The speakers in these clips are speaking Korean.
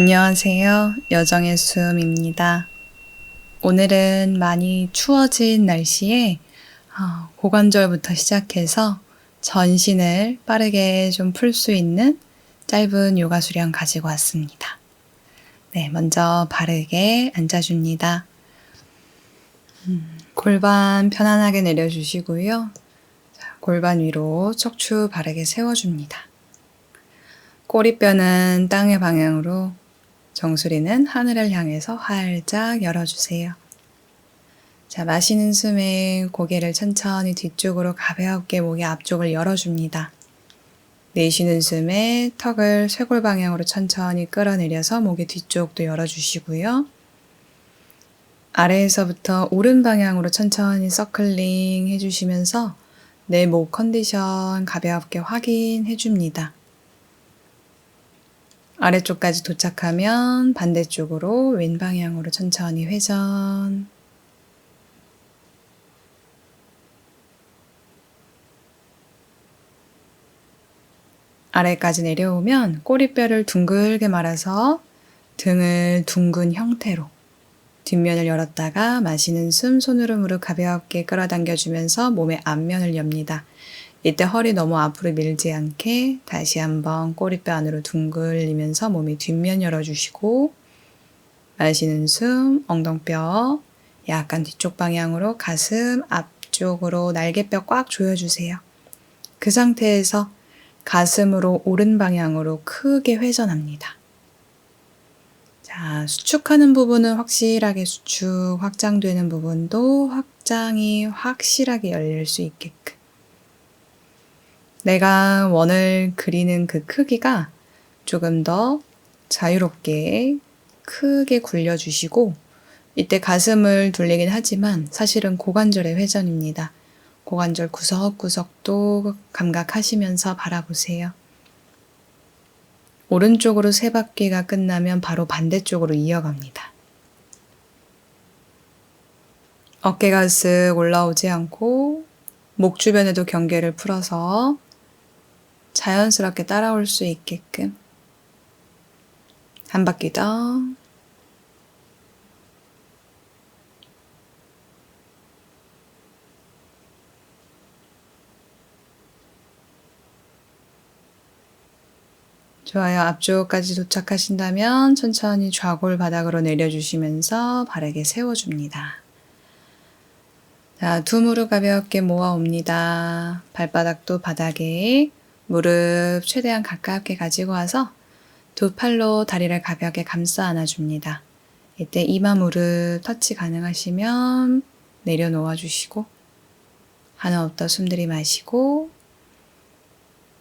안녕하세요. 여정의 수음입니다. 오늘은 많이 추워진 날씨에 어, 고관절부터 시작해서 전신을 빠르게 좀 풀 수 있는 짧은 요가 수련 가지고 왔습니다. 네, 먼저 바르게 앉아줍니다. 음, 골반 편안하게 내려주시고요. 자, 골반 위로 척추 바르게 세워줍니다. 꼬리뼈는 땅의 방향으로 정수리는 하늘을 향해서 활짝 열어주세요. 자, 마시는 숨에 고개를 천천히 뒤쪽으로 가볍게 목의 앞쪽을 열어줍니다. 내쉬는 숨에 턱을 쇄골 방향으로 천천히 끌어내려서 목의 뒤쪽도 열어주시고요. 아래에서부터 오른 방향으로 천천히 서클링 해주시면서 내 목 컨디션 가볍게 확인해 줍니다. 아래쪽까지 도착하면 반대쪽으로 왼 방향으로 천천히 회전. 아래까지 내려오면 꼬리뼈를 둥글게 말아서 등을 둥근 형태로 뒷면을 열었다가 마시는 숨 손으로 무릎 가볍게 끌어당겨주면서 몸의 앞면을 엽니다. 이때 허리 너무 앞으로 밀지 않게 다시 한번 꼬리뼈 안으로 둥글리면서 몸이 뒷면 열어주시고 마시는 숨 엉덩뼈 약간 뒤쪽 방향으로 가슴 앞쪽으로 날개뼈 꽉 조여주세요. 그 상태에서 가슴으로 오른 방향으로 크게 회전합니다. 자, 수축하는 부분은 확실하게 수축, 확장되는 부분도 확장이 확실하게 열릴 수 있게끔 내가 원을 그리는 그 크기가 조금 더 자유롭게 크게 굴려주시고 이때 가슴을 돌리긴 하지만 사실은 고관절의 회전입니다. 고관절 구석구석도 감각하시면서 바라보세요. 오른쪽으로 세 바퀴가 끝나면 바로 반대쪽으로 이어갑니다. 어깨가 쓱 올라오지 않고 목 주변에도 경계를 풀어서 자연스럽게 따라올 수 있게끔 한 바퀴 더 좋아요. 앞쪽까지 도착하신다면 천천히 좌골 바닥으로 내려주시면서 바르게 세워줍니다. 자, 두 무릎 가볍게 모아 옵니다. 발바닥도 바닥에 무릎 최대한 가깝게 가지고 와서 두 팔로 다리를 가볍게 감싸 안아줍니다. 이때 이마 무릎 터치 가능하시면 내려놓아 주시고 하나 없다 숨 들이마시고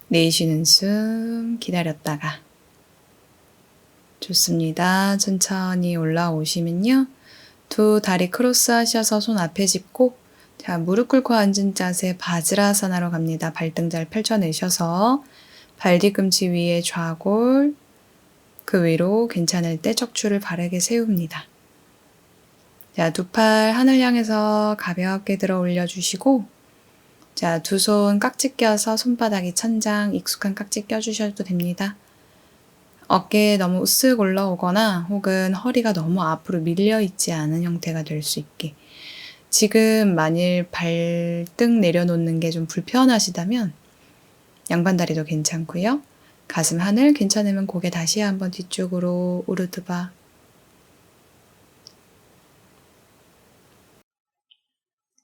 내쉬는 숨 기다렸다가 좋습니다. 천천히 올라오시면요. 두 다리 크로스 하셔서 손 앞에 짚고 자, 무릎 꿇고 앉은 자세 바즈라사나로 갑니다. 발등 잘 펼쳐내셔서 발 뒤꿈치 위에 좌골, 그 위로 괜찮을 때 척추를 바르게 세웁니다. 자, 두 팔 하늘 향해서 가볍게 들어 올려 주시고, 자, 두 손 깍지 껴서 손바닥이 천장, 익숙한 깍지 껴주셔도 됩니다. 어깨에 너무 으쓱 올라오거나 혹은 허리가 너무 앞으로 밀려 있지 않은 형태가 될 수 있게 지금 만일 발등 내려놓는 게 좀 불편하시다면 양반다리도 괜찮고요. 가슴 하늘 괜찮으면 고개 다시 한번 뒤쪽으로 우르드바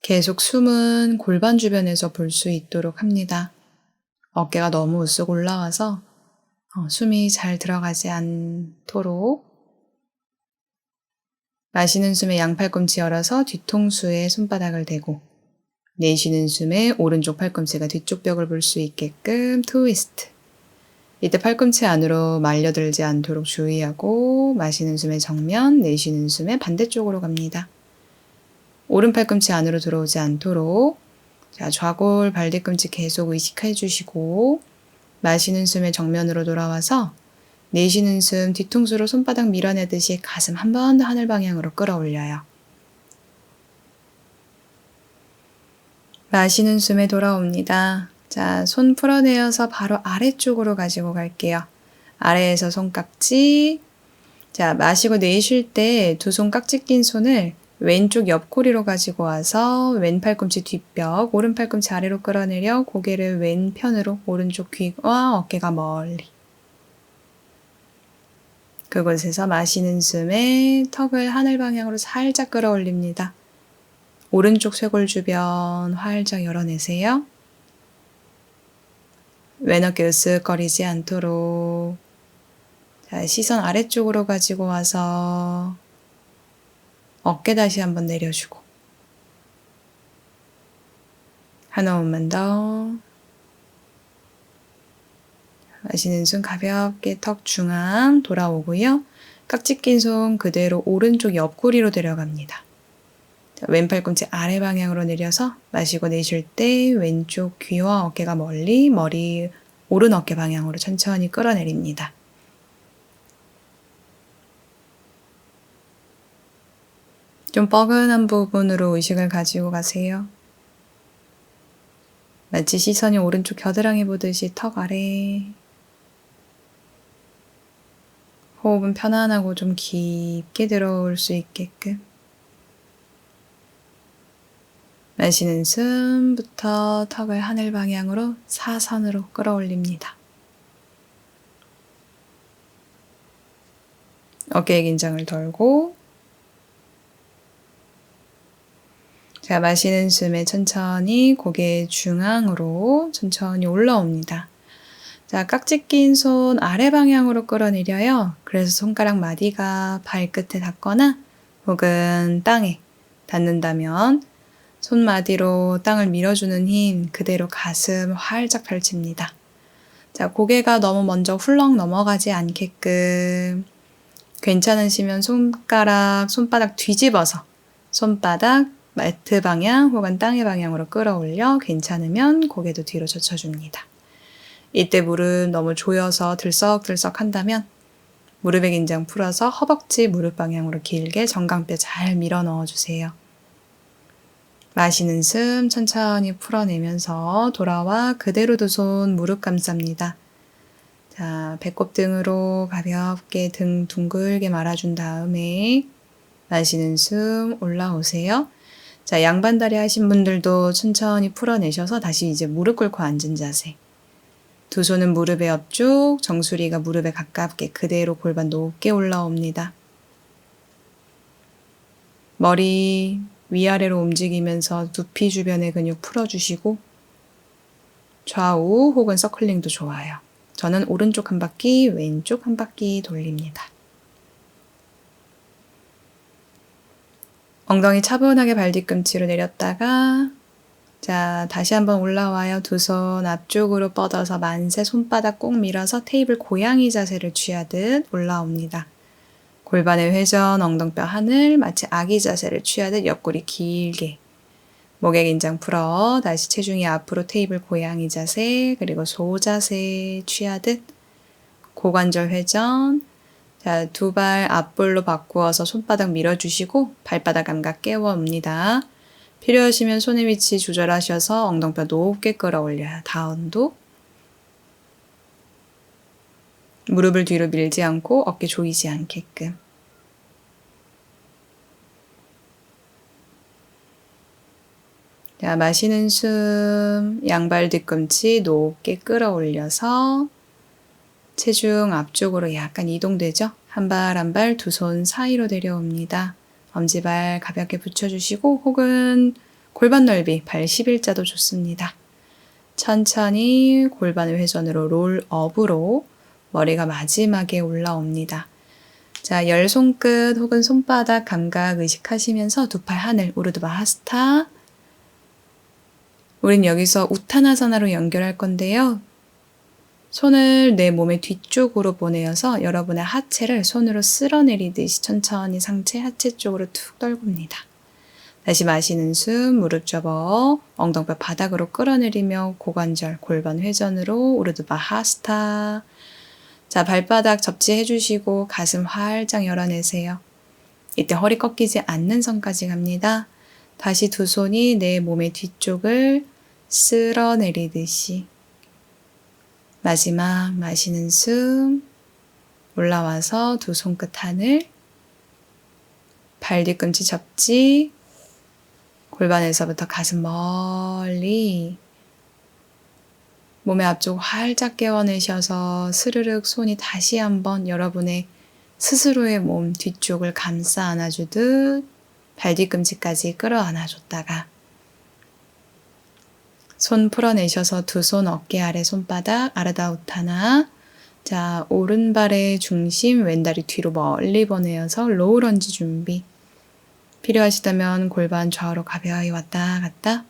계속 숨은 골반 주변에서 볼 수 있도록 합니다. 어깨가 너무 으쓱 올라와서 어, 숨이 잘 들어가지 않도록 마시는 숨에 양팔꿈치 열어서 뒤통수에 손바닥을 대고 내쉬는 숨에 오른쪽 팔꿈치가 뒤쪽 벽을 볼 수 있게끔 트위스트. 이때 팔꿈치 안으로 말려들지 않도록 주의하고 마시는 숨에 정면, 내쉬는 숨에 반대쪽으로 갑니다. 오른 팔꿈치 안으로 들어오지 않도록 자, 좌골 발 뒤꿈치 계속 의식해 주시고 마시는 숨에 정면으로 돌아와서 내쉬는 숨 뒤통수로 손바닥 밀어내듯이 가슴 한 번 더 하늘 방향으로 끌어올려요. 마시는 숨에 돌아옵니다. 자, 손 풀어내어서 바로 아래쪽으로 가지고 갈게요. 아래에서 손깍지, 자, 마시고 내쉴 때 두 손 깍지 낀 손을 왼쪽 옆구리로 가지고 와서 왼 팔꿈치 뒷벽, 오른 팔꿈치 아래로 끌어내려 고개를 왼편으로 오른쪽 귀와 어깨가 멀리. 그곳에서 마시는 숨에 턱을 하늘 방향으로 살짝 끌어올립니다. 오른쪽 쇄골 주변 활짝 열어내세요. 왼 어깨 으쓱거리지 않도록 자, 시선 아래쪽으로 가지고 와서 어깨 다시 한번 내려주고 한 호흡만 더 마시는 숨 가볍게 턱 중앙 돌아오고요. 깍지 낀 손 그대로 오른쪽 옆구리로 데려갑니다. 자, 왼팔 꿈치 아래 방향으로 내려서 마시고 내쉴 때 왼쪽 귀와 어깨가 멀리 머리 오른 어깨 방향으로 천천히 끌어내립니다. 좀 뻐근한 부분으로 의식을 가지고 가세요. 마치 시선이 오른쪽 겨드랑이 보듯이 턱 아래. 호흡은 편안하고 좀 깊게 들어올 수 있게끔. 마시는 숨부터 턱을 하늘 방향으로 사선으로 끌어올립니다. 어깨의 긴장을 덜고 자, 마시는 숨에 천천히 고개 중앙으로 천천히 올라옵니다. 자, 깍지 낀 손 아래 방향으로 끌어내려요. 그래서 손가락 마디가 발끝에 닿거나 혹은 땅에 닿는다면 손마디로 땅을 밀어주는 힘 그대로 가슴 활짝 펼칩니다. 자, 고개가 너무 먼저 훌렁 넘어가지 않게끔 괜찮으시면 손가락, 손바닥 뒤집어서 손바닥 매트 방향 혹은 땅의 방향으로 끌어올려 괜찮으면 고개도 뒤로 젖혀줍니다. 이때 무릎 너무 조여서 들썩들썩 한다면 무릎의 긴장 풀어서 허벅지 무릎 방향으로 길게 정강뼈 잘 밀어 넣어주세요. 마시는 숨 천천히 풀어내면서 돌아와 그대로 두 손 무릎 감쌉니다. 자, 배꼽 등으로 가볍게 등 둥글게 말아준 다음에 마시는 숨 올라오세요. 자, 양반다리 하신 분들도 천천히 풀어내셔서 다시 이제 무릎 꿇고 앉은 자세. 두 손은 무릎의 옆쪽, 정수리가 무릎에 가깝게 그대로 골반 높게 올라옵니다. 머리 위아래로 움직이면서 두피 주변의 근육 풀어주시고 좌우 혹은 서클링도 좋아요. 저는 오른쪽 한 바퀴, 왼쪽 한 바퀴 돌립니다. 엉덩이 차분하게 발 뒤꿈치로 내렸다가 자 다시 한번 올라와요. 두 손 앞쪽으로 뻗어서 만세 손바닥 꼭 밀어서 테이블 고양이 자세를 취하듯 올라옵니다. 골반의 회전, 엉덩뼈 하늘, 마치 아기 자세를 취하듯 옆구리 길게. 목의 긴장 풀어 다시 체중이 앞으로 테이블 고양이 자세 그리고 소 자세 취하듯 고관절 회전, 자, 두 발 앞볼로 바꾸어서 손바닥 밀어주시고 발바닥 감각 깨워옵니다. 필요하시면 손의 위치 조절하셔서 엉덩뼈 높게 끌어올려요. 다운도. 무릎을 뒤로 밀지 않고 어깨 조이지 않게끔. 자, 마시는 숨, 양발 뒤꿈치 높게 끌어올려서 체중 앞쪽으로 약간 이동되죠? 한 발 한 발 두 손 사이로 내려옵니다. 엄지발 가볍게 붙여주시고 혹은 골반 넓이 발 11자도 좋습니다. 천천히 골반을 회전으로 롤업으로 머리가 마지막에 올라옵니다. 자, 열 손끝 혹은 손바닥 감각 의식하시면서 두 팔 하늘 우르드바 하스타. 우린 여기서 우타나사나로 연결할 건데요. 손을 내 몸의 뒤쪽으로 보내어서 여러분의 하체를 손으로 쓸어내리듯이 천천히 상체 하체 쪽으로 툭 떨굽니다. 다시 마시는 숨, 무릎 접어 엉덩뼈 바닥으로 끌어내리며 고관절, 골반 회전으로 오르드바 하스타. 자, 발바닥 접지해 주시고 가슴 활짝 열어내세요. 이때 허리 꺾이지 않는 선까지 갑니다. 다시 두 손이 내 몸의 뒤쪽을 쓸어내리듯이 마지막 마시는 숨, 올라와서 두 손끝 하늘, 발 뒤꿈치 접지, 골반에서부터 가슴 멀리, 몸의 앞쪽 활짝 깨워내셔서 스르륵 손이 다시 한번 여러분의 스스로의 몸 뒤쪽을 감싸 안아주듯 발 뒤꿈치까지 끌어 안아 줬다가 손 풀어내셔서 두 손 어깨 아래 손바닥 아르다우타나. 자 오른발의 중심 왼다리 뒤로 멀리 보내어서 로우 런지 준비. 필요하시다면 골반 좌우로 가벼이 왔다 갔다.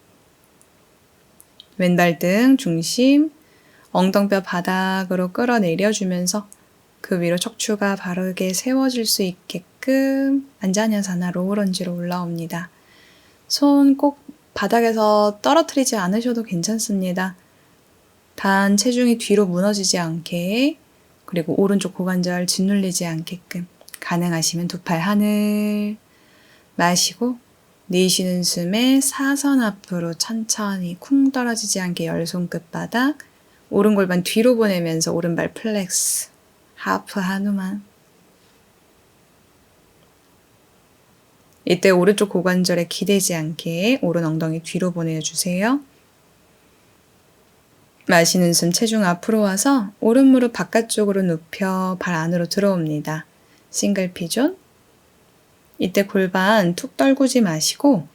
왼발 등 중심 엉덩뼈 바닥으로 끌어내려주면서 그 위로 척추가 바르게 세워질 수 있게끔 안자냐사나 로우런지로 올라옵니다. 손 꼭 바닥에서 떨어뜨리지 않으셔도 괜찮습니다. 단 체중이 뒤로 무너지지 않게 그리고 오른쪽 고관절 짓눌리지 않게끔 가능하시면 두 팔 하늘 마시고 내쉬는 숨에 사선 앞으로 천천히 쿵 떨어지지 않게 열 손끝바닥 오른 골반 뒤로 보내면서 오른발 플렉스 하프 한우만 이때 오른쪽 고관절에 기대지 않게 오른 엉덩이 뒤로 보내주세요. 마시는 숨 체중 앞으로 와서 오른 무릎 바깥쪽으로 눕혀 발 안으로 들어옵니다. 싱글 피존. 이때 골반 툭 떨구지 마시고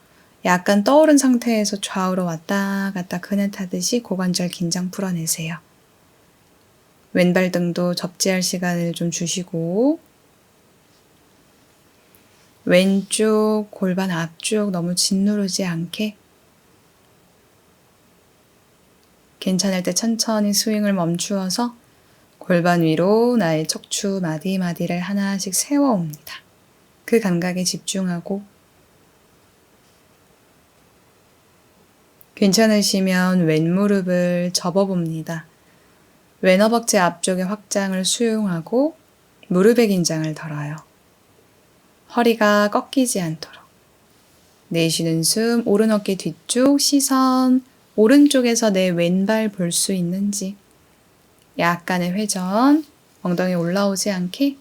약간 떠오른 상태에서 좌우로 왔다 갔다 그네 타듯이 고관절 긴장 풀어내세요. 왼발 등도 접지할 시간을 좀 주시고 왼쪽 골반 앞쪽 너무 짓누르지 않게 괜찮을 때 천천히 스윙을 멈추어서 골반 위로 나의 척추 마디마디를 하나씩 세워옵니다. 그 감각에 집중하고 괜찮으시면 왼무릎을 접어봅니다. 왼 허벅지 앞쪽의 확장을 수용하고 무릎의 긴장을 덜어요. 허리가 꺾이지 않도록. 내쉬는 숨, 오른 어깨 뒤쪽 시선, 오른쪽에서 내 왼발 볼 수 있는지. 약간의 회전, 엉덩이 올라오지 않게.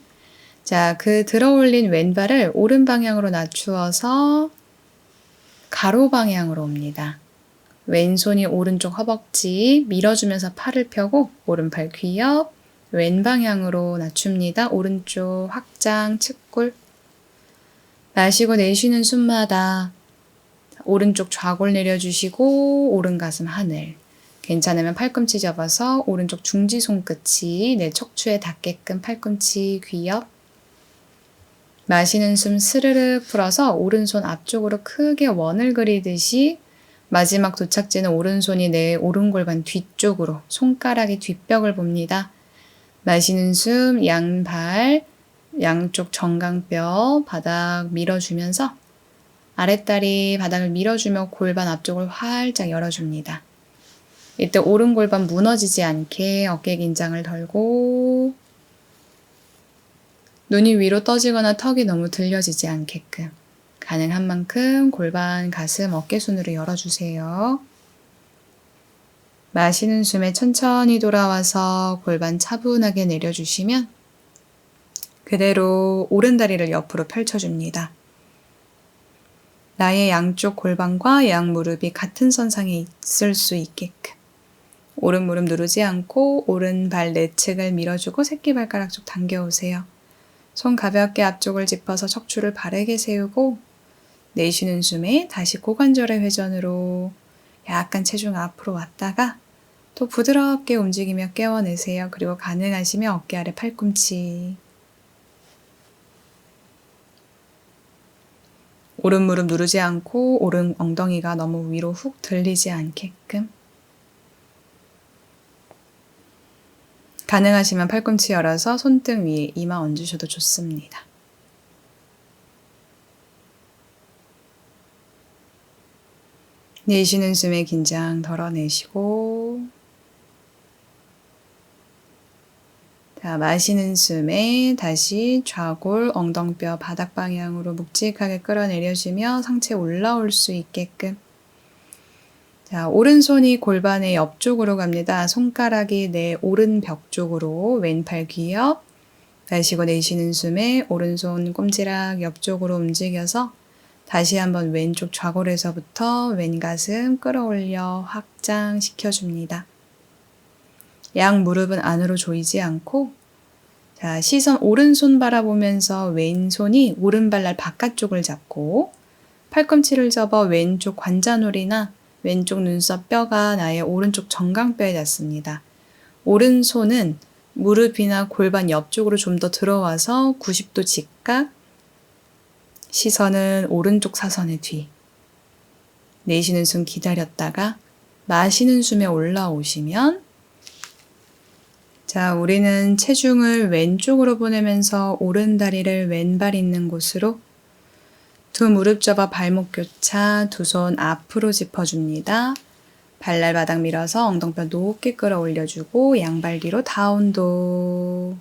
자, 그 들어 올린 왼발을 오른 방향으로 낮추어서 가로 방향으로 옵니다. 왼손이 오른쪽 허벅지 밀어주면서 팔을 펴고 오른팔 귀옆 왼 방향으로 낮춥니다. 오른쪽 확장 측골 마시고 내쉬는 숨마다 오른쪽 좌골 내려주시고 오른 가슴 하늘 괜찮으면 팔꿈치 접어서 오른쪽 중지 손끝이 내 척추에 닿게끔 팔꿈치 귀옆 마시는 숨 스르르 풀어서 오른손 앞쪽으로 크게 원을 그리듯이 마지막 도착지는 오른손이 내 오른골반 뒤쪽으로 손가락이 뒷벽을 봅니다. 마시는 숨, 양발, 양쪽 정강뼈 바닥 밀어주면서 아랫다리 바닥을 밀어주며 골반 앞쪽을 활짝 열어줍니다. 이때 오른 골반 무너지지 않게 어깨 긴장을 덜고 눈이 위로 떠지거나 턱이 너무 들려지지 않게끔 가능한 만큼 골반, 가슴, 어깨 순으로 열어주세요. 마시는 숨에 천천히 돌아와서 골반 차분하게 내려주시면 그대로 오른 다리를 옆으로 펼쳐줍니다. 나의 양쪽 골반과 양 무릎이 같은 선상에 있을 수 있게끔 오른 무릎 누르지 않고 오른 발 내측을 밀어주고 새끼발가락 쪽 당겨오세요. 손 가볍게 앞쪽을 짚어서 척추를 바르게 세우고 내쉬는 숨에 다시 고관절의 회전으로 약간 체중 앞으로 왔다가 또 부드럽게 움직이며 깨워내세요. 그리고 가능하시면 어깨 아래 팔꿈치. 오른 무릎 누르지 않고 오른 엉덩이가 너무 위로 훅 들리지 않게끔. 가능하시면 팔꿈치 열어서 손등 위에 이마 얹으셔도 좋습니다. 내쉬는 숨에 긴장 덜어내시고 자, 마시는 숨에 다시 좌골, 엉덩뼈, 바닥 방향으로 묵직하게 끌어내려주며 상체 올라올 수 있게끔 자, 오른손이 골반의 옆쪽으로 갑니다. 손가락이 내 오른 벽 쪽으로 왼팔 귀옆 마시고 내쉬는 숨에 오른손 꼼지락 옆쪽으로 움직여서 다시 한번 왼쪽 좌골에서부터 왼 가슴 끌어올려 확장시켜줍니다. 양 무릎은 안으로 조이지 않고 자, 시선 오른손 바라보면서 왼손이 오른발 날 바깥쪽을 잡고 팔꿈치를 접어 왼쪽 관자놀이나 왼쪽 눈썹 뼈가 나의 오른쪽 정강뼈에 닿습니다. 오른손은 무릎이나 골반 옆쪽으로 좀 더 들어와서 90도 직각, 시선은 오른쪽 사선의 뒤. 내쉬는 숨 기다렸다가 마시는 숨에 올라오시면 자, 우리는 체중을 왼쪽으로 보내면서 오른 다리를 왼발 있는 곳으로 두 무릎 접어 발목 교차, 두 손 앞으로 짚어줍니다. 발날 바닥 밀어서 엉덩뼈 높게 끌어올려주고 양발 뒤로 다운도.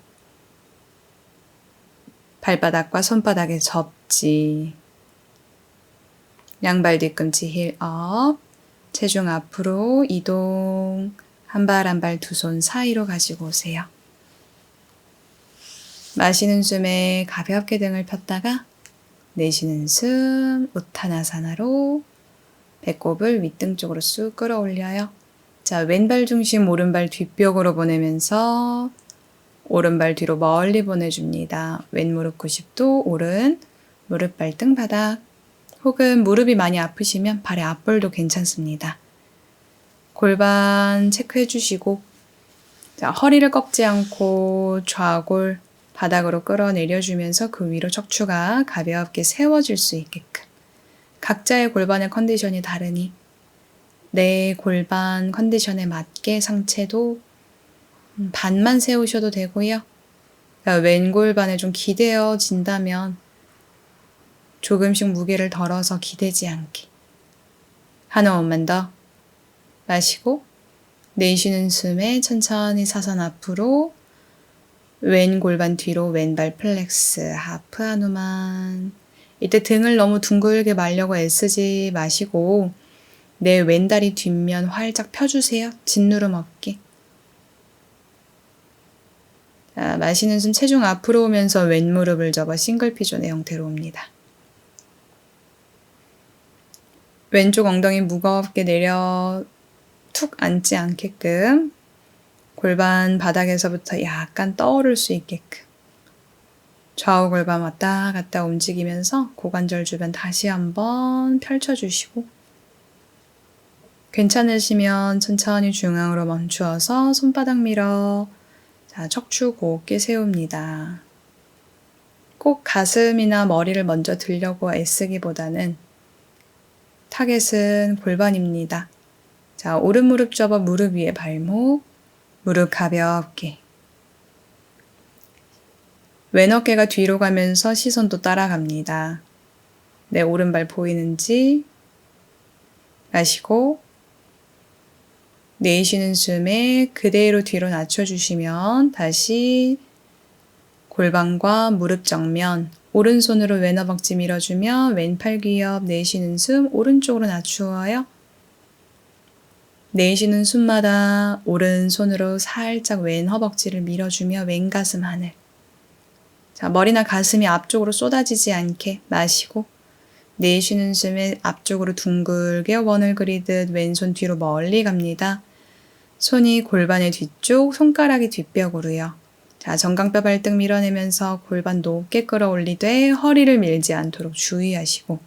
발바닥과 손바닥에 접지. 양발 뒤꿈치 힐 업. 체중 앞으로 이동. 한 발 한 발 두 손 사이로 가지고 오세요. 마시는 숨에 가볍게 등을 폈다가 내쉬는 숨 우타나사나로 배꼽을 윗등 쪽으로 쑥 끌어올려요. 자, 왼발 중심 오른발 뒷벽으로 보내면서 오른발 뒤로 멀리 보내줍니다. 왼무릎 90도, 오른 무릎 발등 바닥. 혹은 무릎이 많이 아프시면 발의 앞볼도 괜찮습니다. 골반 체크해 주시고, 자, 허리를 꺾지 않고 좌골 바닥으로 끌어내려 주면서 그 위로 척추가 가볍게 세워질 수 있게끔. 각자의 골반의 컨디션이 다르니 내 골반 컨디션에 맞게 상체도 음, 반만 세우셔도 되고요. 왼 골반에 좀 기대어진다면 조금씩 무게를 덜어서 기대지 않게. 한 호흡만 더 마시고 내쉬는 숨에 천천히 사선 앞으로 왼 골반 뒤로 왼발 플렉스 하프 한우만 이때 등을 너무 둥글게 말려고 애쓰지 마시고 내 왼다리 뒷면 활짝 펴주세요. 짓누름 없게. 자, 마시는 숨 체중 앞으로 오면서 왼 무릎을 접어 싱글 피존의 형태로 옵니다. 왼쪽 엉덩이 무겁게 내려 툭 앉지 않게끔 골반 바닥에서부터 약간 떠오를 수 있게끔 좌우 골반 왔다 갔다 움직이면서 고관절 주변 다시 한번 펼쳐주시고 괜찮으시면 천천히 중앙으로 멈추어서 손바닥 밀어 자, 척추 곱게 세웁니다. 꼭 가슴이나 머리를 먼저 들려고 애쓰기보다는 타겟은 골반입니다. 자, 오른 무릎 접어 무릎 위에 발목, 무릎 가볍게 왼 어깨가 뒤로 가면서 시선도 따라갑니다. 내 오른발 보이는지 마시고 내쉬는 숨에 그대로 뒤로 낮춰주시면 다시 골반과 무릎 정면 오른손으로 왼 허벅지 밀어주며 왼팔 귀엽 내쉬는 숨 오른쪽으로 낮추어요. 내쉬는 숨마다 오른손으로 살짝 왼 허벅지를 밀어주며 왼 가슴 하늘 자, 머리나 가슴이 앞쪽으로 쏟아지지 않게 마시고 내쉬는 숨에 앞쪽으로 둥글게 원을 그리듯 왼손 뒤로 멀리 갑니다. 손이 골반의 뒤쪽, 손가락이 뒷벽으로요. 자, 정강뼈 발등 밀어내면서 골반 높게 끌어올리되 허리를 밀지 않도록 주의하시고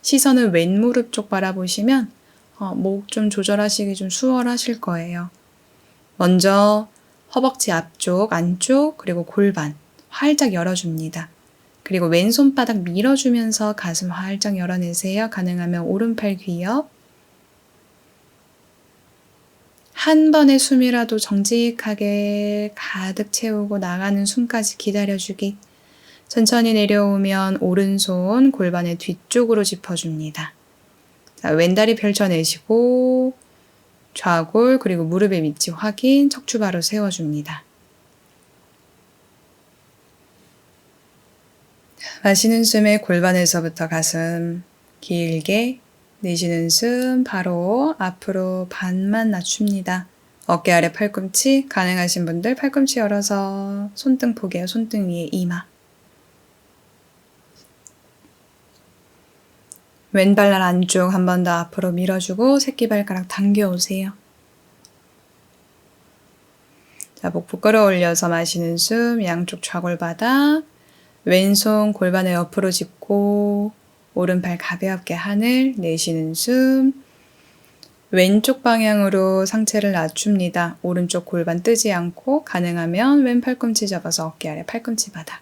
시선을 왼무릎 쪽 바라보시면 어, 목 좀 조절하시기 좀 수월하실 거예요. 먼저 허벅지 앞쪽, 안쪽, 그리고 골반 활짝 열어줍니다. 그리고 왼손바닥 밀어주면서 가슴 활짝 열어내세요. 가능하면 오른팔 귀옆. 한 번의 숨이라도 정직하게 가득 채우고 나가는 숨까지 기다려주기. 천천히 내려오면 오른손 골반의 뒤쪽으로 짚어줍니다. 자, 왼다리 펼쳐내시고 좌골 그리고 무릎의 위치 확인 척추 바로 세워줍니다. 마시는 숨에 골반에서부터 가슴 길게 내쉬는 숨 바로 앞으로 반만 낮춥니다. 어깨 아래 팔꿈치, 가능하신 분들 팔꿈치 열어서 손등 포개요. 손등 위에 이마. 왼발 날 안쪽 한 번 더 앞으로 밀어주고 새끼발가락 당겨오세요. 자, 목 끌어올려서 마시는 숨, 양쪽 좌골바닥, 왼손 골반을 옆으로 짚고, 오른팔 가볍게 하늘, 내쉬는 숨, 왼쪽 방향으로 상체를 낮춥니다. 오른쪽 골반 뜨지 않고, 가능하면 왼 팔꿈치 잡아서 어깨 아래 팔꿈치 바닥.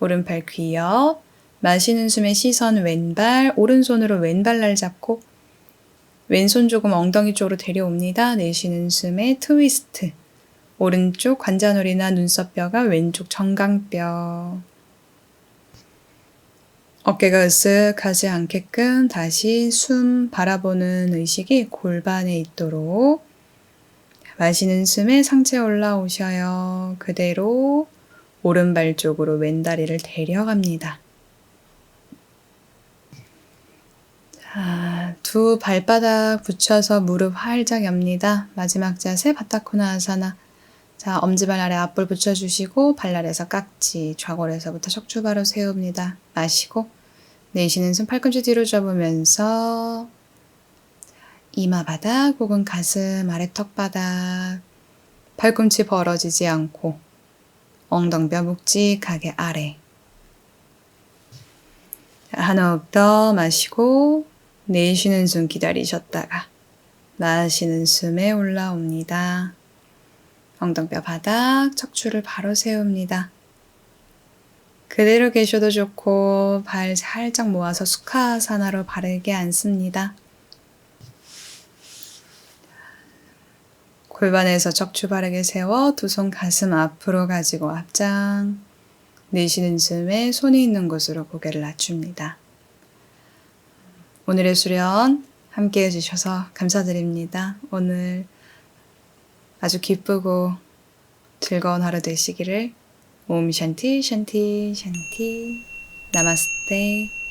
오른팔 귀 옆, 마시는 숨에 시선 왼발, 오른손으로 왼발 날 잡고, 왼손 조금 엉덩이 쪽으로 데려옵니다. 내쉬는 숨에 트위스트. 오른쪽 관자놀이나 눈썹뼈가 왼쪽 정강뼈. 어깨가 으쓱하지 않게끔 다시 숨 바라보는 의식이 골반에 있도록 마시는 숨에 상체 올라오셔요. 그대로 오른발 쪽으로 왼다리를 데려갑니다. 자, 두 발바닥 붙여서 무릎 활짝 엽니다. 마지막 자세 바타코나 아사나. 자, 엄지발 아래 앞볼 붙여주시고 발날에서 깍지, 좌골에서부터 척추 바로 세웁니다. 마시고 내쉬는 숨 팔꿈치 뒤로 접으면서 이마 바닥 혹은 가슴 아래 턱 바닥 팔꿈치 벌어지지 않고 엉덩뼈 묵직하게 아래 한 호흡 더 마시고 내쉬는 숨 기다리셨다가 마시는 숨에 올라옵니다. 엉덩뼈 바닥, 척추를 바로 세웁니다. 그대로 계셔도 좋고 발 살짝 모아서 수카사나로 바르게 앉습니다. 골반에서 척추 바르게 세워 두 손 가슴 앞으로 가지고 앞장 내쉬는 숨에 손이 있는 곳으로 고개를 낮춥니다. 오늘의 수련 함께 해주셔서 감사드립니다. 오늘 아주 기쁘고 즐거운 하루 되시기를. 옴 샨티 샨티 샨티. 나마스테